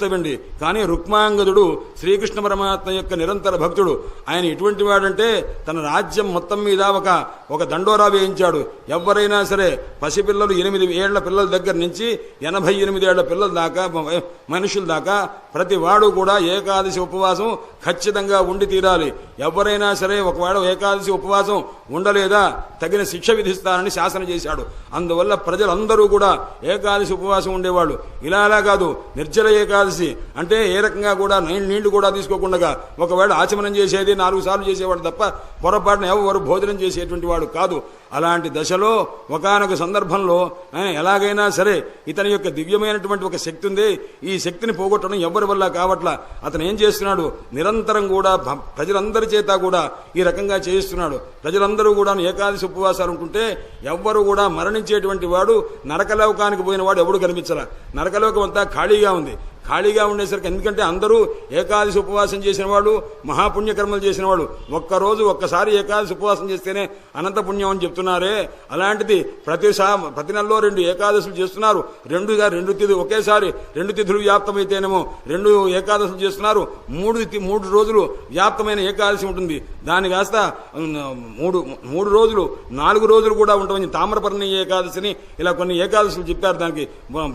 ఇష్టమండి కానీ రుక్మాంగదుడు శ్రీకృష్ణ పరమాత్మ యొక్క నిరంతర భక్తుడు. ఆయన ఎటువంటి వాడంటే తన రాజ్యం మొత్తం మీద ఒక ఒక దండోరా వేయించాడు. ఎవరైనా సరే పసిపిల్లలు ఎనిమిది ఏళ్ళ పిల్లల దగ్గర నుంచి ఎనభై ఎనిమిది ఏళ్ళ పిల్లల దాకా మనుషుల దాకా ప్రతి వాడు కూడా ఏకాదశి ఉపవాసం ఖచ్చితంగా ఉండి తీరాలి. ఎవరైనా సరే ఒకవేళ ఏకాదశి ఉపవాసం ఉండలేదా? తగిన శిక్ష విధిస్తానని శాసనం చేశాడు. అందువల్ల ప్రజలందరూ కూడా ఏకాదశి ఉపవాసం ఉండేవాళ్ళు. ఇలా అలా కాదు. నిర్జల ఏకాదశి అంటే ఏ రకంగా కూడా నీళ్ళు కూడా తీసుకోకుండా ఒకవేళ ఆచమనం చేసేది నాలుగు సార్లు చేసేవాడు తప్ప పొరపాటున ఎవరు భోజనం చేసేటువంటి వాడు కాదు. అలాంటి దశలో ఒకానొక సందర్భంలో ఎలాగైనా సరే ఇతని యొక్క దివ్యమైనటువంటి ఒక శక్తి ఉంది. ఈ శక్తిని పోగొట్టడం ఎవరి వల్ల కావట్లా? అతను ఏం చేస్తున్నాడు? నిరంతరం కూడా ప్రజలందరి చేత కూడా ఈ రకంగా చేయిస్తున్నాడు. ప్రజలందరూ కూడా ఏకాదశి ఉపవాసాలు ఉంటుంటే ఎవ్వరు కూడా మరణించేటువంటి వాడు నరకలోకానికి పోయిన వాడు ఎవడు కనిపించరా నరకలోకం అంతా ఖాళీగా ఉంది. ఖాళీగా ఉండేసరికి ఎందుకంటే అందరూ ఏకాదశి ఉపవాసం చేసిన వాళ్ళు మహాపుణ్యకర్మలు చేసిన వాళ్ళు. ఒక్కరోజు ఒక్కసారి ఏకాదశి ఉపవాసం చేస్తేనే అనంత పుణ్యం అని చెప్తున్నారే. అలాంటిది ప్రతి సా ప్రతి నెలలో రెండు ఏకాదశులు చేస్తున్నారు. రెండుగా రెండు తిథులు ఒకేసారి రెండు తిథులు వ్యాప్తమైతేనేమో రెండు ఏకాదశులు చేస్తున్నారు. మూడు మూడు రోజులు వ్యాప్తమైన ఏకాదశి ఉంటుంది. దాని కాస్త మూడు మూడు రోజులు నాలుగు రోజులు కూడా ఉంటామని తామ్రపర్ణి ఏకాదశిని ఇలా కొన్ని ఏకాదశులు చెప్పారు. దానికి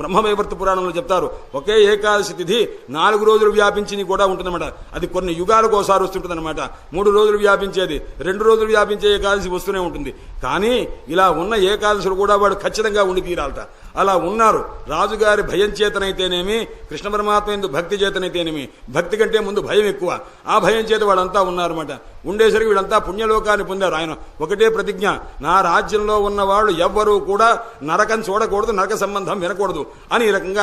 బ్రహ్మవైవర్త పురాణంలో చెప్తారు. ఒకే ఏకాదశి తిథి నాలుగు రోజులు వ్యాపించింది కూడా ఉంటుందన్నమాట. అది కొన్ని యుగాలకు ఒకసారి వస్తుంటుందన్నమాట. మూడు రోజులు వ్యాపించేది రెండు రోజులు వ్యాపించే ఏకాదశి వస్తూనే ఉంటుంది. కానీ ఇలా ఉన్న ఏకాదశులు కూడా వాడు ఖచ్చితంగా ఉండి తీరాలట. అలా ఉన్నారు. రాజుగారి భయం చేతనైతేనేమి కృష్ణ పరమాత్మ ఎందు భక్తి చేతనైతేనేమి భక్తి కంటే ముందు భయం ఎక్కువ. ఆ భయం చేత వాళ్ళంతా ఉన్నారన్నమాట. ఉండేసరికి వీళ్ళంతా పుణ్యలోకాన్ని పొందారు ఆయన. ఒకటే ప్రతిజ్ఞ నా రాజ్యంలో ఉన్నవాళ్ళు ఎవ్వరూ కూడా నరకం చూడకూడదు నరక సంబంధం వినకూడదు అని ఈ రకంగా